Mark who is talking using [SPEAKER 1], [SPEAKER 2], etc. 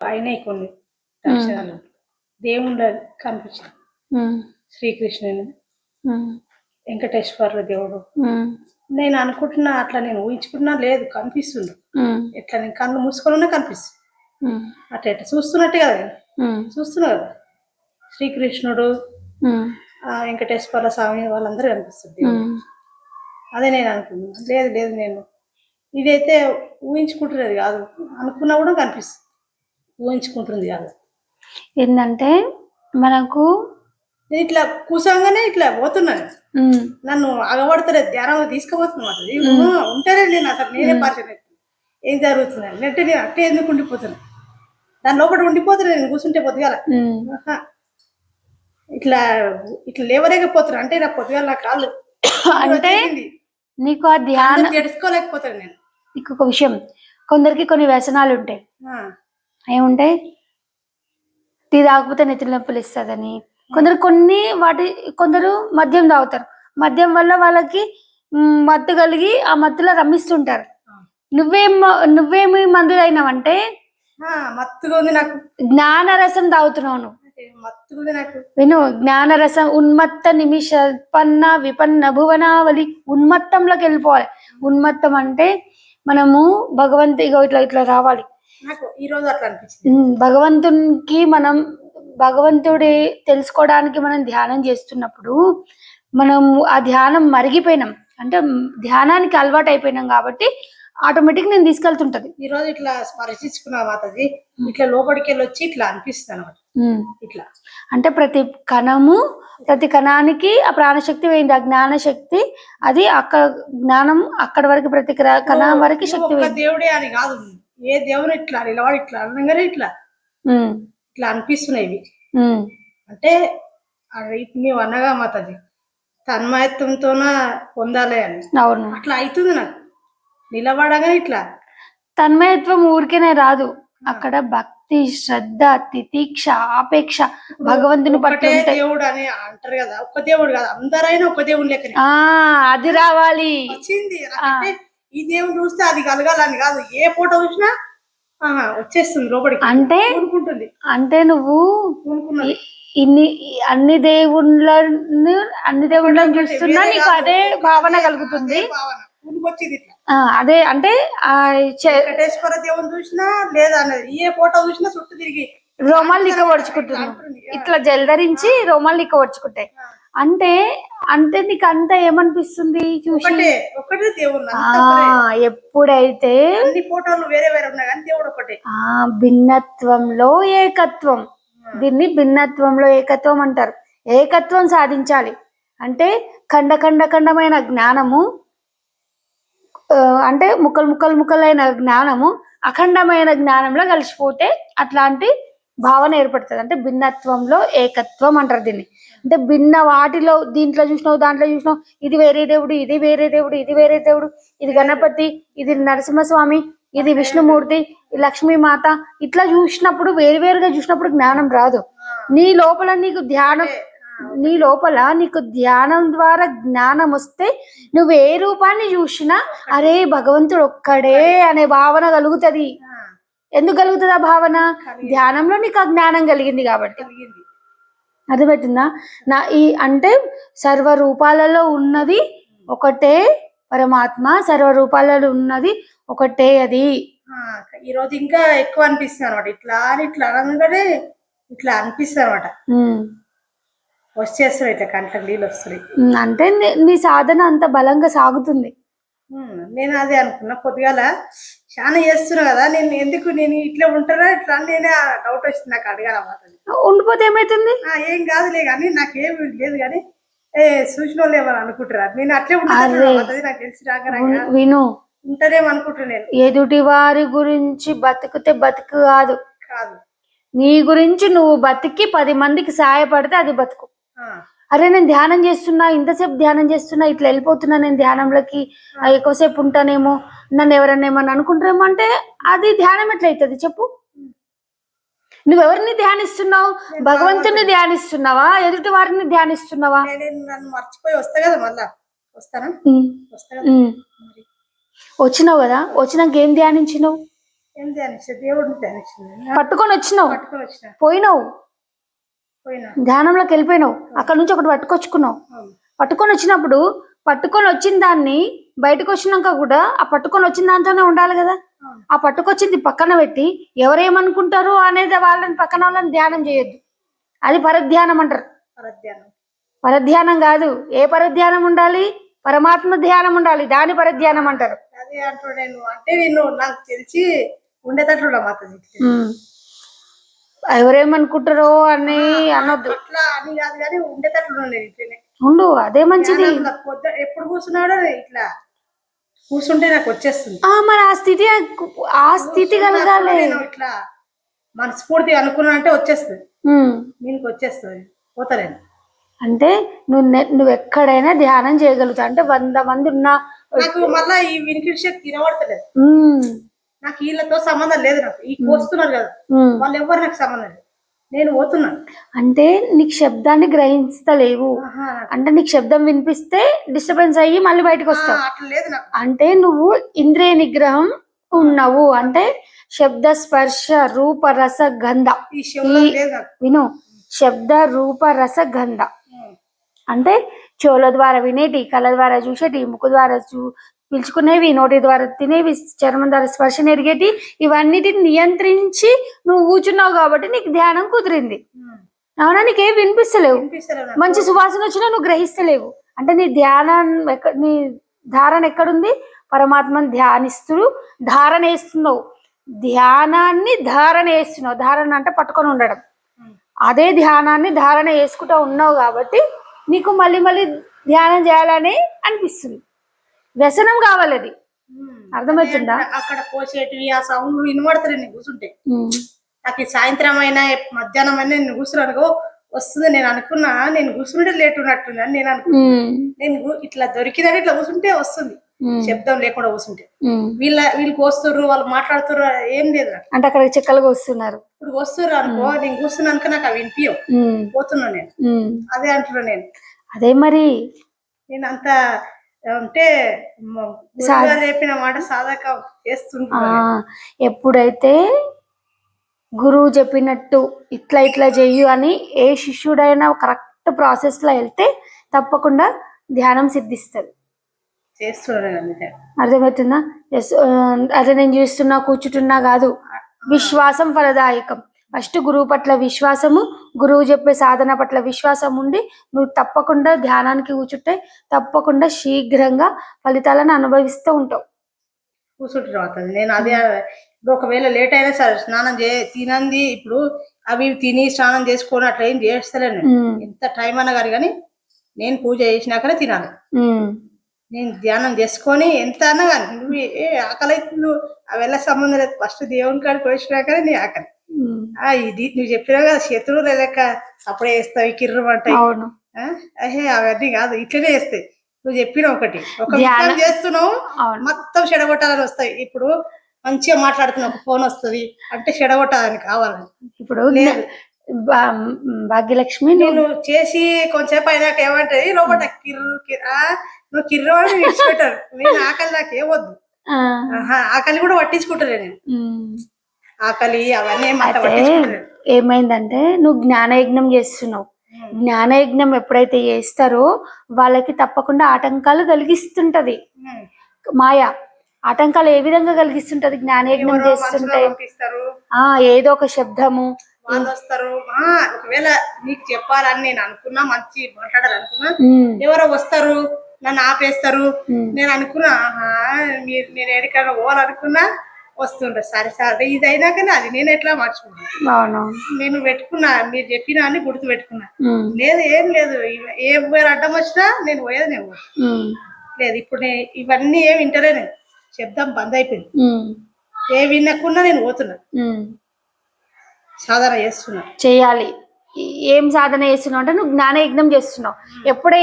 [SPEAKER 1] అయినాయి కొన్ని దర్శనాలు. దేవుళ్ళ కనిపించింది శ్రీకృష్ణుని.
[SPEAKER 2] ఉమ్,
[SPEAKER 1] వెంకటేశ్వర దేవుడు. నేను అనుకుంటున్నా అట్లా నేను ఊహించుకున్నా లేదు కనిపిస్తుంది ఎట్లా నేను కళ్ళు మూసుకొని కనిపిస్తుంది. అట్లా ఎట్లా చూస్తున్నట్టే కదా చూస్తున్నా కదా. శ్రీకృష్ణుడు వెంకటేశ్వర స్వామి వాళ్ళందరూ కనిపిస్తుంది. అదే నేను అనుకున్నాను లేదు లేదు నేను ఇదైతే ఊహించుకుంటున్నది కాదు. అనుకున్నా కూడా కనిపిస్తుంది. ఊహించుకుంటుంది కాదు.
[SPEAKER 2] ఏంటంటే మనకు
[SPEAKER 1] నేను ఇట్లా కూసంగానే ఇట్లా పోతున్నాను. నన్ను అగబడతలేదు ధ్యానం తీసుకుపోతున్నమాట ఉంటారే నేను అసలు నేనే పరిచయం ఏం జరుగుతుంది? అంటే నేను అట్టే ఎందుకు ఉండిపోతున్నా? దాని లోపల ఉండిపోతున్నా నేను కూర్చుంటే పొద్దుగాల. ఇట్లా ఇట్లా లేవలేకపోతున్నా. అంటే నా పొద్దుగాల నా కాళ్ళు
[SPEAKER 2] అంటే. నీకు ఆ ధ్యానం
[SPEAKER 1] అందరూ జడుచుకోలేకపోతాను నేను.
[SPEAKER 2] నీకు ఒక విషయం. కొందరికి కొన్ని వ్యసనాలు ఉంటాయి. ఏముంటాయి టీ తాగకపోతే నెత్తి నొప్పులు ఇస్తుందని. కొందరు కొన్ని వాటి కొందరు మద్యం తాగుతారు. మద్యం వల్ల వాళ్ళకి మత్తు కలిగి ఆ మత్తులో రమిస్తుంటారు. నువ్వేం నువ్వేమి మందు అయినావంటే
[SPEAKER 1] నాకు
[SPEAKER 2] జ్ఞానరసం తాగుతున్నావు నువ్వు. విను జ్ఞానరసం ఉన్మత్త నిమిష పన్న విపన్న భువనావలి ఉన్మత్తంలోకి వెళ్ళిపోవాలి. ఉన్మత్తం అంటే మనము భగవంతు ఇగో ఇట్లా ఇట్లా రావాలి.
[SPEAKER 1] నాకు ఈ రోజు అట్లా అనిపించింది.
[SPEAKER 2] భగవంతునికి మనం భగవంతుడి తెలుసుకోవడానికి మనం ధ్యానం చేస్తున్నప్పుడు మనం ఆ ధ్యానం మరిగిపోయినాం. అంటే ధ్యానానికి అలవాటు అయిపోయినాం కాబట్టి ఆటోమేటిక్ నేను తీసుకెళ్తుంటది.
[SPEAKER 1] ఈ రోజు ఇట్లా స్పర్శించుకున్నా మాతది ఇట్లా లోపలికి వెళ్ళి వచ్చి ఇట్లా అనిపిస్తుంది అనమాట. ఇట్లా.
[SPEAKER 2] అంటే ప్రతి కణము ప్రతి కణానికి ఆ ప్రాణశక్తి పోయింది. ఆ జ్ఞాన శక్తి అది అక్కడ జ్ఞానం అక్కడ వరకు ప్రతి క్ర- కణం వరకు శక్తి
[SPEAKER 1] దేవుడే అని కాదు. ఏ దేవుడు ఇట్లా నిలబడి ఇట్లా అనగానే ఇట్లా. ఇట్లా అనిపిస్తున్నాయి అంటే నువ్వు అన్నగా మాతది తన్మయత్వంతోన పొందాలి అని.
[SPEAKER 2] అవును.
[SPEAKER 1] అట్లా అవుతుంది నాకు. నిలబడగానే ఇట్లా.
[SPEAKER 2] తన్మయత్వం ఊరికేనే రాదు. అక్కడ భక్తి శ్రద్ధ తితీక్ష ఆపేక్ష భగవంతుని ఉంటాయి
[SPEAKER 1] దేవుడు అని అంటారు కదా. ఒక్క దేవుడు కాదు. అందరైనా ఒక దేవుడు
[SPEAKER 2] ఆ అది రావాలి.
[SPEAKER 1] వచ్చింది. ఈ దేవుడు చూస్తే అది కలగాలని కాదు. ఏ ఫోటో చూసినా వచ్చేస్తుంది లోపలికి.
[SPEAKER 2] అంటే అంటే నువ్వు ఇన్ని అన్ని దేవుళ్ళను అన్ని దేవుళ్ళని చూస్తున్నా నీకు. అదే భావన కలుగుతుంది.
[SPEAKER 1] అదే
[SPEAKER 2] అంటే
[SPEAKER 1] వెంకటేశ్వర దేవుని చూసినా లేదా ఏ ఫోటో చూసినా చుట్టూ తిరిగి
[SPEAKER 2] రోమాలు లిక్క పొడుచుకుంటున్నావు ఇట్లా జలధరించి రోమాలు లిక్క పొడుచుకుంటాయి అంటే అంటే నీకు అంత ఏమనిపిస్తుంది చూసి?
[SPEAKER 1] ఒకటే ఒకటే దేవుడు
[SPEAKER 2] ఆ
[SPEAKER 1] అంతా ఒకటే.
[SPEAKER 2] ఎప్పుడైతే
[SPEAKER 1] అన్ని ఫోటోలు వేరే వేరే ఉన్నాయి కానీ దేవుడు ఒకటే.
[SPEAKER 2] ఆ భిన్నత్వంలో ఏకత్వం. దీన్ని భిన్నత్వంలో ఏకత్వం అంటారు. ఏకత్వం సాధించాలి. అంటే ఖండ ఖండ ఖండమైన జ్ఞానము ఆ, అంటే ముక్కలు ముక్కలు ముక్కలైన జ్ఞానము అఖండమైన జ్ఞానంలో కలిసిపోతే అట్లాంటి భావన ఏర్పడుతుంది. అంటే భిన్నత్వంలో ఏకత్వం అంటారు దీన్ని. అంటే భిన్న వాటిలో దీంట్లో చూసినావు దాంట్లో చూసినావు ఇది వేరే దేవుడు ఇది వేరే దేవుడు ఇది వేరే దేవుడు ఇది గణపతి ఇది నరసింహస్వామి ఇది విష్ణుమూర్తి లక్ష్మీమాత ఇట్లా చూసినప్పుడు వేరువేరుగా చూసినప్పుడు జ్ఞానం రాదు. నీ లోపల నీకు ధ్యానం నీ లోపల నీకు ధ్యానం ద్వారా జ్ఞానం వస్తే నువ్వు ఏ రూపాన్ని చూసినా అరే భగవంతుడు ఒక్కడే అనే భావన కలుగుతది. ఎందుకు కలుగుతుంది ఆ భావన? ధ్యానంలో నీకు ఆ జ్ఞానం కలిగింది కాబట్టి. అర్థమవుతుందా నా ఈ అంటే సర్వ రూపాలలో ఉన్నది ఒకటే పరమాత్మ సర్వ రూపాలలో ఉన్నది ఒకటే అది.
[SPEAKER 1] ఆ, ఈ రోజు ఇంకా ఎక్కువ అనిపిస్తుంది అనమాట ఇట్లా అని ఇట్లా అనగానే ఇట్లా అనిపిస్తుంది అనమాట
[SPEAKER 2] ఉమ్.
[SPEAKER 1] వచ్చేస్తున్నాయి ఇట్లా కంట్లకు నీళ్ళు వస్తున్నాయి.
[SPEAKER 2] అంటే నీ- సాధన అంత బలంగా సాగుతుంది.
[SPEAKER 1] నేను అదే అనుకున్నా. పొద్దుగాల చాలా చేస్తున్నా కదా నేను ఎందుకు నేను ఇట్లా ఉంటారా ఇట్లా నేనే డౌట్ వచ్చింది నాకు అడగాల
[SPEAKER 2] ఉండిపోతే ఏమైతుంది?
[SPEAKER 1] ఏం కాదులే కానీ నాకేం లేదు కానీ ఏ చూసిన వాళ్ళు ఏమని అనుకుంటారా? నేను అట్లే ఉంటాను. నాకు తెలిసి రాక
[SPEAKER 2] విను.
[SPEAKER 1] ఉంటారేమో అనుకుంటున్నా నేను.
[SPEAKER 2] ఎదుటి వారి గురించి బతికితే బతుకు కాదు.
[SPEAKER 1] కాదు.
[SPEAKER 2] నీ గురించి నువ్వు బతికి పది మందికి సహాయపడితే అది బతుకు.
[SPEAKER 1] ఆ,
[SPEAKER 2] అరే నేను ధ్యానం చేస్తున్నా ఇంతసేపు ధ్యానం చేస్తున్నా ఇట్లా వెళ్ళిపోతున్నా నేను ధ్యానంలోకి ఎక్కువసేపు ఉంటానేమో నన్ను ఎవరన్నా ఏమన్నా అనుకుంటారేమో అంటే అది ధ్యానం ఎట్లయితుంది చెప్పు. నువ్వెవరిని ధ్యానిస్తున్నావు? భగవంతుని ధ్యానిస్తున్నావా? ఎదుటి వారిని ధ్యానిస్తున్నావా?
[SPEAKER 1] మర్చిపోయి వస్తా కదా మళ్ళా. వస్తానా.
[SPEAKER 2] వచ్చినావు కదా? వచ్చినాక ఏం ధ్యానించినావు? పట్టుకొని వచ్చినావు? పోయినావు?
[SPEAKER 1] పోయినా
[SPEAKER 2] ధ్యానంలోకి వెళ్ళిపోయినావు. అక్కడ నుంచి ఒకటి పట్టుకొచ్చుకున్నావు. పట్టుకొని వచ్చినప్పుడు పట్టుకొని వచ్చిన దాన్ని బయటకు వచ్చినాక కూడా ఆ పట్టుకొని వచ్చిన దాంతోనే ఉండాలి కదా. ఆ. పట్టుకొచ్చింది పక్కన పెట్టి ఎవరేమనుకుంటారు అనేది వాళ్ళని పక్కన వాళ్ళని ధ్యానం చేయొద్దు. అది పరధ్యానం అంటారు.
[SPEAKER 1] పరధ్యానం.
[SPEAKER 2] కాదు. ఏ పరధ్యానం ఉండాలి? పరమాత్మ ధ్యానం ఉండాలి. దాని పరధ్యానం అంటారు.
[SPEAKER 1] అదే అంటే నేను నాకు తెలిసి ఉండేటట్లు.
[SPEAKER 2] ఎవరేమనుకుంటారో అని అనొద్దు.
[SPEAKER 1] అట్లా అని కాదు కానీ ఉండేటట్లు ఇట్లనే.
[SPEAKER 2] ఉండు అదే మంచిది.
[SPEAKER 1] పొద్దు ఎప్పుడు కూర్చున్నాడో ఇట్లా. కూర్చుంటే నాకు వచ్చేస్తుంది.
[SPEAKER 2] ఆ మరి ఆ స్థితి ఆ స్థితి కలగాలి.
[SPEAKER 1] నేను ఇట్లా మనస్ఫూర్తి అనుకున్నా అంటే వచ్చేస్తుంది.
[SPEAKER 2] ఉమ్.
[SPEAKER 1] దీనికి వచ్చేస్తుంది. పోతలేను.
[SPEAKER 2] అంటే నువ్వు నె- నువ్వు ఎక్కడైనా ధ్యానం చేయగలుగుతావు. అంటే వంద మంది ఉన్నా
[SPEAKER 1] నాకు మళ్ళా ఈ వినికిడి శక్తి వినబడతలేదు.
[SPEAKER 2] ఉమ్,
[SPEAKER 1] నాకు వీళ్ళతో సంబంధం లేదు నాకు. ఈ కోస్తున్నారు కదా. వాళ్ళు ఎవరు నాకు సంబంధం లేదు. నేను పోతున్నాను.
[SPEAKER 2] అంటే నీకు శబ్దాన్ని
[SPEAKER 1] నాకు-
[SPEAKER 2] అంటే నీకు శబ్దం వినిపిస్తే డిస్టర్బెన్స్ అయ్యి మళ్ళీ బయటకు వస్తావు. అంటే నువ్వు ఇంద్రియ నిగ్రహం ఉన్నావు. అంటే శబ్ద స్పర్శ రూప రస గంధ. విను శబ్ద రూప రస గంధ. అంటే చెవుల ద్వారా వినేటి కళ్ళ ద్వారా చూసేటి ముక్కు ద్వారా చూ పిలుచుకునేవి. నోటి ద్వారా తినేవి చర్మం ద్వారా స్పర్శ ఎరిగేటి ఇవన్నిటిని నియంత్రించి నువ్వు కూర్చున్నావు కాబట్టి నీకు ధ్యానం కుదిరింది.
[SPEAKER 1] ఉమ్.
[SPEAKER 2] అవునా? నీకేం వినిపిస్తలేవు. మంచి సువాసన వచ్చినా నువ్వు గ్రహిస్తలేవు. అంటే నీ ధ్యానం ఎక్కడ నీ ధారణ ఎక్కడుంది? పరమాత్మని ధ్యానిస్తూ ధారణ వేస్తున్నావు. ధ్యానాన్ని ధారణ వేస్తున్నావు. ధారణ అంటే పట్టుకొని ఉండడం.
[SPEAKER 1] ఉమ్.
[SPEAKER 2] అదే ధ్యానాన్ని ధారణ వేసుకుంటూ ఉన్నావు కాబట్టి నీకు మళ్ళీ మళ్ళీ ధ్యానం చేయాలని అనిపిస్తుంది. వ్యసనం కావాలి అది. అర్థమవుతుందా?
[SPEAKER 1] అక్కడ పోసేటివి ఆ సౌండ్ వినబడతారు నేను కూర్చుంటే. నాకు ఈ సాయంత్రం అయినా మధ్యాహ్నం అయినా నేను కూర్చున్నాను వస్తుంది నేను అనుకున్నా నేను కూర్చుంటే లేట్ ఉన్నట్టుంది అని నేను అనుకున్నా. నేను ఇట్లా దొరికినట్టు ఇట్లా కూర్చుంటే వస్తుంది. శబ్దం లేకుండా కూర్చుంటే. వీళ్ళ వీళ్ళకి వస్తుర్రు వాళ్ళు మాట్లాడుతుర్రు ఏం లేదు
[SPEAKER 2] అంటే అక్కడ చెక్కలుగా వస్తున్నారు
[SPEAKER 1] ఇప్పుడు వస్తుర్రు అనుకో నేను కూర్చున్నాక నాకు అవి వినిపించవు పోతున్నా నేను. అదే అంటున్నా నేను.
[SPEAKER 2] అదే మరి.
[SPEAKER 1] నేను అంత అంటే చెప్పిన మాట సాధక
[SPEAKER 2] ఎప్పుడైతే గురువు చెప్పినట్టు ఇట్లా ఇట్లా చెయ్యు అని ఏ శిష్యుడైనా కరెక్ట్ ప్రాసెస్లో వెళ్తే తప్పకుండా ధ్యానం సిద్ధిస్తుంది. అర్థమవుతుందా? అదే నేను చూస్తున్నా కూర్చుంటున్నా కాదు. విశ్వాసం ఫలదాయకం. ఫస్ట్ గురువు పట్ల విశ్వాసము గురువు చెప్పే సాధన పట్ల విశ్వాసం ఉండి నువ్వు తప్పకుండా ధ్యానానికి కూర్చుంటే తప్పకుండా శీఘ్రంగా ఫలితాలను అనుభవిస్తూ ఉంటావు.
[SPEAKER 1] కూర్చుంటున్నావు నేను అదే ఒకవేళ లేట్ అయినా సరే స్నానం చే తినంది ఇప్పుడు అవి తిని స్నానం చేసుకొని అట్లా ఏం చేస్తలేను ఎంత టైం అన్నా కానీ కానీ నేను పూజ చేసినాకనే తినాలి. నేను ధ్యానం చేసుకొని ఎంత అన్నా కానీ నువ్వు ఏ ఆకలి నువ్వు అవి ఎలా సంబంధం లేదు. ఫస్ట్ దేవుని కాడికి వచ్చినాకనే నీ ఆకలి. ఇది నువ్వు చెప్పినావు కదా శత్రువులు లెక్క అప్పుడే వేస్తావు కిర్రు
[SPEAKER 2] అవును.
[SPEAKER 1] అహే అవన్నీ కాదు ఇట్లనే వేస్తాయి. నువ్వు చెప్పిన ఒకటి. ఒక విషయం చేస్తున్నావు మొత్తం చెడగొట్టాలని వస్తాయి. ఇప్పుడు మంచిగా మాట్లాడుతున్న ఒక ఫోన్ వస్తుంది అంటే చెడగొట్టాలని కావాలని.
[SPEAKER 2] ఇప్పుడు భాగ్యలక్ష్మి
[SPEAKER 1] నేను చేసి కొంచెంసేపు అయినాక ఏమంటది లోపల కిర్రు కిర్- ఆ, నువ్వు కిర్రు అని విడిచిపెట్టారు. నేను ఆకలి నాకు ఏమొద్దు ఆకలి కూడా పట్టించుకుంటాను నేను. ఆకలి అవన్నీ
[SPEAKER 2] ఏమైందంటే నువ్వు జ్ఞానయజ్ఞం చేస్తున్నావు. జ్ఞానయజ్ఞం ఎప్పుడైతే చేస్తారో వాళ్ళకి తప్పకుండా ఆటంకాలు కలిగిస్తుంటది. మాయ ఆటంకాలు ఏ విధంగా కలిగిస్తుంటది జ్ఞానయజ్ఞం చేస్తుంటే? ఆ ఏదో ఒక శబ్దము.
[SPEAKER 1] వాళ్ళు వస్తారు. ఒకవేళ నీకు చెప్పాలని నేను అనుకున్నా మంచి మాట్లాడాలనుకున్నా ఎవరో వస్తారు నన్ను ఆపేస్తారు. నేను అనుకున్నా మీరు నేను ఎక్కడికైనా పోవాలనుకున్నా వస్తుండ్రు. సరే సరే. ఇది అయినాకనే అది. నేను ఎట్లా మర్చిపోయాను
[SPEAKER 2] అవును.
[SPEAKER 1] నేను పెట్టుకున్నా. మీరు చెప్పినా అని గుర్తు పెట్టుకున్నా. లేదు ఏం లేదు. ఏ వేరే అడ్డం వచ్చినా నేను పోయేది నేను లేదు ఇప్పుడు నే- ఇవన్నీ ఏం వింటలేను శబ్దం బంద్ అయిపోయింది. ఏ వినకుండా నేను పోతున్నా. సాధన చేస్తున్నా.
[SPEAKER 2] చేయాలి. ఏం సాధన చేస్తున్నావు అంటే నువ్వు జ్ఞానయజ్ఞం చేస్తున్నావు. ఎప్పుడైతే